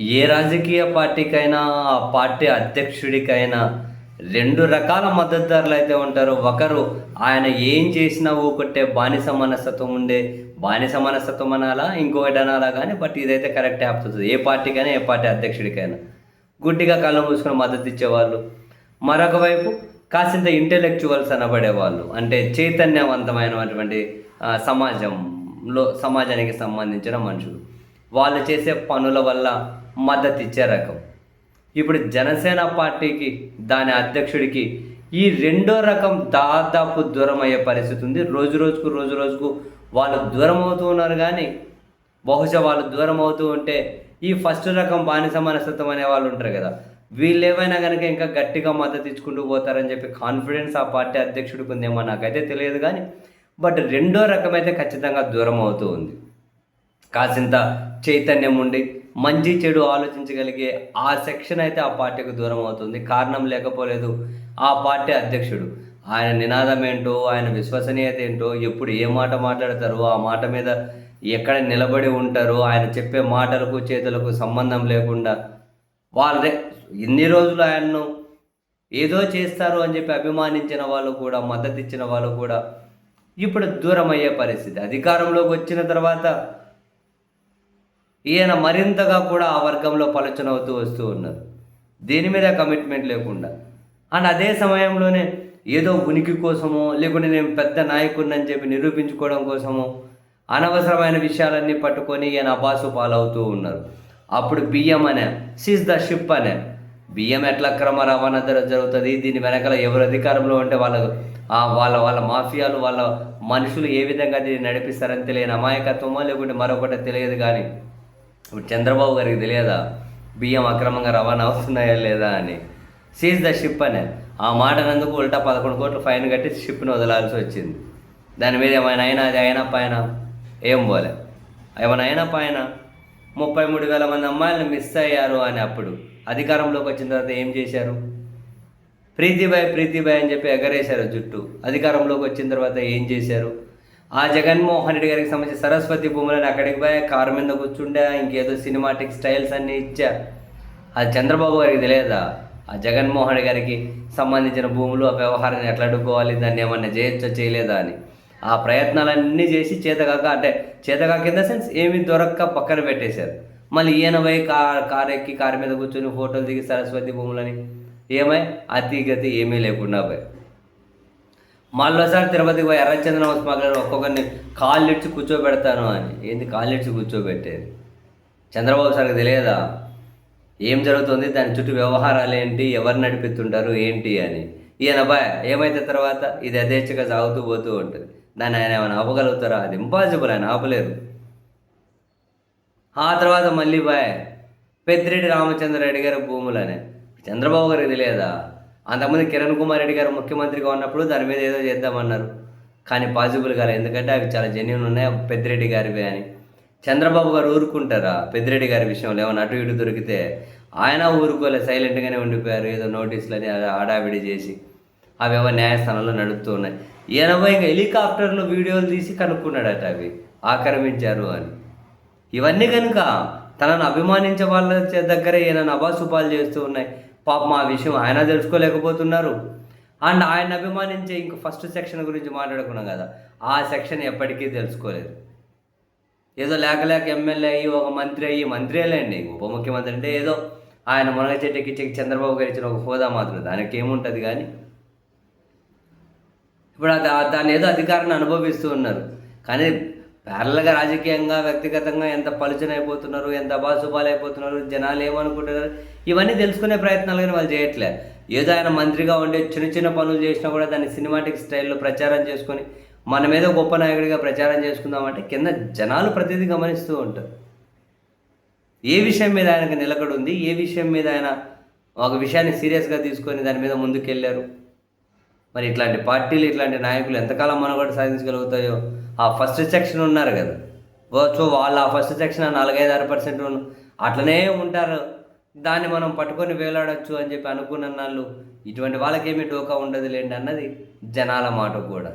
ఏ రాజకీయ పార్టీకైనా ఆ పార్టీ అధ్యక్షుడికైనా రెండు రకాల మద్దతుదారులు అయితే ఉంటారు. ఒకరు ఆయన ఏం చేసినా ఊకొట్టే బానిస మనస్తత్వం ఉండే బానిస మనస్తత్వం అనాలా ఇంకొకటి అనాలా కానీ బట్ ఇదైతే కరెక్ట్ అవుతుంది ఏ పార్టీకైనా ఏ పార్టీ అధ్యక్షుడికైనా. గుడ్డిగా కళ్ళు మూసుకొని మద్దతు ఇచ్చేవాళ్ళు. మరొక వైపు కాసింత ఇంటెలెక్చువల్స్ అనబడేవాళ్ళు. అంటే చైతన్యవంతమైనటువంటి సమాజంలో సమాజానికి సంబంధించిన మనుషులు. వాళ్ళు చేసే పనుల వల్ల మద్దతు ఇచ్చే రకం. ఇప్పుడు జనసేన పార్టీకి దాని అధ్యక్షుడికి ఈ రెండో రకం దాదాపు దూరం అయ్యే పరిస్థితి ఉంది. రోజు రోజుకు రోజు రోజుకు వాళ్ళు దూరం అవుతూ ఉన్నారు కానీ బహుశా వాళ్ళు దూరం అవుతూ ఉంటే ఈ ఫస్ట్ రకం బానిస మనస్తత్వం అనే వాళ్ళు ఉంటారు కదా. వీళ్ళు ఏమైనా కనుక ఇంకా గట్టిగా మద్దతు ఇచ్చుకుంటూ పోతారని చెప్పి కాన్ఫిడెన్స్ ఆ పార్టీ అధ్యక్షుడికి ఉందేమో నాకైతే తెలియదు కానీ బట్ రెండో రకం అయితే ఖచ్చితంగా దూరం అవుతూ ఉంది. కాసింత చైతన్యం ఉండి మంచి చెడు ఆలోచించగలిగే ఆ సెక్షన్ అయితే ఆ పార్టీకి దూరం అవుతుంది. కారణం లేకపోలేదు. ఆ పార్టీ అధ్యక్షుడు. ఆయన నినాదం ఏంటో ఆయన విశ్వసనీయత ఏంటో ఎప్పుడు ఏ మాట మాట్లాడతారో ఆ మాట మీద ఎక్కడ నిలబడి ఉంటారో ఆయన చెప్పే మాటలకు చేతులకు సంబంధం లేకుండా వాళ్ళే ఇన్ని రోజులు ఆయన్ను ఏదో చేస్తారు అని చెప్పి అభిమానించిన వాళ్ళు కూడా మద్దతు ఇచ్చిన వాళ్ళు కూడా ఇప్పుడు దూరం అయ్యే పరిస్థితి. అధికారంలోకి వచ్చిన తర్వాత ఈయన మరింతగా కూడా ఆ వర్గంలో పలుచనవుతూ వస్తూ ఉన్నారు దేని మీద కమిట్మెంట్ లేకుండా. అండ్ అదే సమయంలోనే ఏదో ఉనికి కోసమో లేకుంటే నేను పెద్ద నాయకుడిని అని చెప్పి నిరూపించుకోవడం కోసమో అనవసరమైన విషయాలన్నీ పట్టుకొని ఈయన అబాసు పాలవుతూ ఉన్నారు. అప్పుడు బియ్యం అనే సీజ్ ద షిప్ అనే బియ్యం ఎట్లా క్రమ రవాణా జరుగుతుంది దీని వెనకాల ఎవరు అధికారంలో ఉంటే వాళ్ళ వాళ్ళ వాళ్ళ మాఫియాలు వాళ్ళ మనుషులు ఏ విధంగా దీన్ని నడిపిస్తారని తెలియని అమాయకత్వమో లేకుంటే మరొకటి తెలియదు కానీ ఇప్పుడు చంద్రబాబు గారికి తెలియదా? బియ్యం అక్రమంగా రవాణా అవుతున్నాయా లేదా అని. సీజ్ ద షిప్ అనే. ఆ మాట నందుకు ఉల్టా పదకొండు కోట్లు ఫైన్ కట్టి షిప్ని వదలాల్సి వచ్చింది. దాని మీద ఏమైనా అయినా అది అయినా పైన. ఏం పోలే. ఏమైనా అయినా పైన. ముప్పై మూడు వేల మంది అమ్మాయిలను మిస్ అయ్యారు అని అప్పుడు. అధికారంలోకి వచ్చిన తర్వాత ఏం చేశారు? ప్రీతిబాయ్ ప్రీతిబాయ్ అని చెప్పి ఎగరేశారు జుట్టు. అధికారంలోకి వచ్చిన తర్వాత ఏం చేశారు? ఆ జగన్మోహన్ రెడ్డి గారికి సంబంధించి సరస్వతి భూములను అక్కడికి పోయి కారు మీద కూర్చుండే ఇంకేదో సినిమాటిక్ స్టైల్స్ అన్నీ ఇచ్చా. అది చంద్రబాబు గారికి తెలియదా? ఆ జగన్మోహన్ రెడ్డి గారికి సంబంధించిన భూములు ఆ వ్యవహారాన్ని ఎట్లా అడ్డుకోవాలి దాన్ని ఏమన్నా చేయొచ్చో చేయలేదా అని. ఆ ప్రయత్నాలన్నీ చేసి చేతకాక అంటే చేతగాక ఇన్ ద సెన్స్ ఏమి దొరక్క పక్కన పెట్టేశారు. మళ్ళీ ఈయన పోయి కార్ కారు ఎక్కి కారు మీద కూర్చొని ఫోటోలు దిగి సరస్వతి భూములని ఏమై అతిగతి ఏమీ లేకుండా పోయి మళ్ళీసారి తిరుపతికి పోయి ఎర్రచందనం స్మగ్లర్ ఒక్కొక్కరిని కాళ్ళు ఇచ్చి కూర్చోబెడతాను అని. ఏంది కాళ్ళు ఇచ్చి కూర్చోబెట్టేది? చంద్రబాబు సార్కి తెలియదా? ఏం జరుగుతుంది? దాని చుట్టూ వ్యవహారాలు ఏంటి? ఎవరు నడిపిస్తుంటారు? ఏంటి అని. ఈయన బాయ్ ఏమైతే తర్వాత ఇది యథేచ్ఛగా సాగుతూ పోతూ ఉంటుంది. దాన్ని ఆయన ఏమైనా ఆపగలుగుతారా? అది ఇంపాసిబుల్ ఆయన ఆపలేరు. ఆ తర్వాత మళ్ళీ బాయ్ పెద్దిరెడ్డి రామచంద్రరెడ్డి గారి భూములనే చంద్రబాబు గారికి తెలియదా? అంతకుముందు కిరణ్ కుమార్ రెడ్డి గారు ముఖ్యమంత్రిగా ఉన్నప్పుడు దాని మీద ఏదో చేద్దామన్నారు. కానీ పాసిబుల్ కాలేదు ఎందుకంటే అవి చాలా జెన్యున్ ఉన్నాయి. పెద్దిరెడ్డి గారివి అని. చంద్రబాబు గారు ఊరుకుంటారా పెద్దిరెడ్డి గారి విషయంలో? ఏమైనా అటు ఇటు దొరికితే ఆయన ఊరుకోలే. సైలెంట్గానే ఉండిపోయారు. ఏదో నోటీసులని ఆడావిడి చేసి. అవి ఏవో న్యాయస్థానంలో నడుపుతూ ఉన్నాయి. ఎనభై హెలికాప్టర్లో వీడియోలు తీసి కనుక్కున్నాడట అవి. ఆక్రమించారు అని. ఇవన్నీ కనుక తనను అభిమానించే వాళ్ళ చే- దగ్గరే ఈయన అబాసుపాలు చేస్తూ ఉన్నాయి? పాపం ఆ విషయం ఆయన తెలుసుకోలేకపోతున్నారు. అండ్ ఆయన అభిమానించే ఇంక ఫస్ట్ సెక్షన్ గురించి మాట్లాడుకున్నాం కదా ఆ సెక్షన్ ఎప్పటికీ తెలుసుకోలేదు. ఏదో లేక లేక ఎమ్మెల్యే అయ్యి ఒక మంత్రి అయ్యి మంత్రిలేండి ఉప ముఖ్యమంత్రి అంటే ఏదో ఆయన మునగ చెట్టుకి చెక్కి చంద్రబాబు గారు ఇచ్చిన ఒక హోదా మాత్రం దానికి ఏముంటుంది కానీ. ఇప్పుడు దాన్ని ఏదో అధికారాన్ని అనుభవిస్తూ ఉన్నారు. కానీ ప్యారల్గా రాజకీయంగా వ్యక్తిగతంగా ఎంత పలుచన అయిపోతున్నారు ఎంత అబాసుబాలు అయిపోతున్నారు జనాలు ఏమనుకుంటున్నారు ఇవన్నీ తెలుసుకునే ప్రయత్నాలు కానీ వాళ్ళు చేయట్లే. ఏదో ఆయన మంత్రిగా ఉండే చిన్న చిన్న పనులు చేసినా కూడా దాన్ని సినిమాటిక్ స్టైల్లో ప్రచారం చేసుకొని మన మీద గొప్ప నాయకుడిగా ప్రచారం చేసుకుందామంటే కింద జనాలు ప్రతిదీ గమనిస్తూ ఉంటారు. ఏ విషయం మీద ఆయనకు నిలకడు ఉంది ఏ విషయం మీద ఆయన ఒక విషయాన్ని సీరియస్గా తీసుకొని దాని మీద ముందుకెళ్ళారు మరి ఇట్లాంటి పార్టీలు ఇట్లాంటి నాయకులు ఎంతకాలం మనుగడ సాధించగలుగుతాయో? ఆ ఫస్ట్ సెక్షన్ ఉన్నారు కదా. సో వాళ్ళు ఆ ఫస్ట్ సెక్షన్ ఆ నాలుగైదు ఆరు పర్సెంట్ అట్లనే ఉంటారు. దాన్ని మనం పట్టుకొని వేలాడొచ్చు అని చెప్పి అనుకున్న వాళ్ళు ఇటువంటి వాళ్ళకేమీ డోకా ఉండదులేండి అన్నది జనాల మాట కూడా.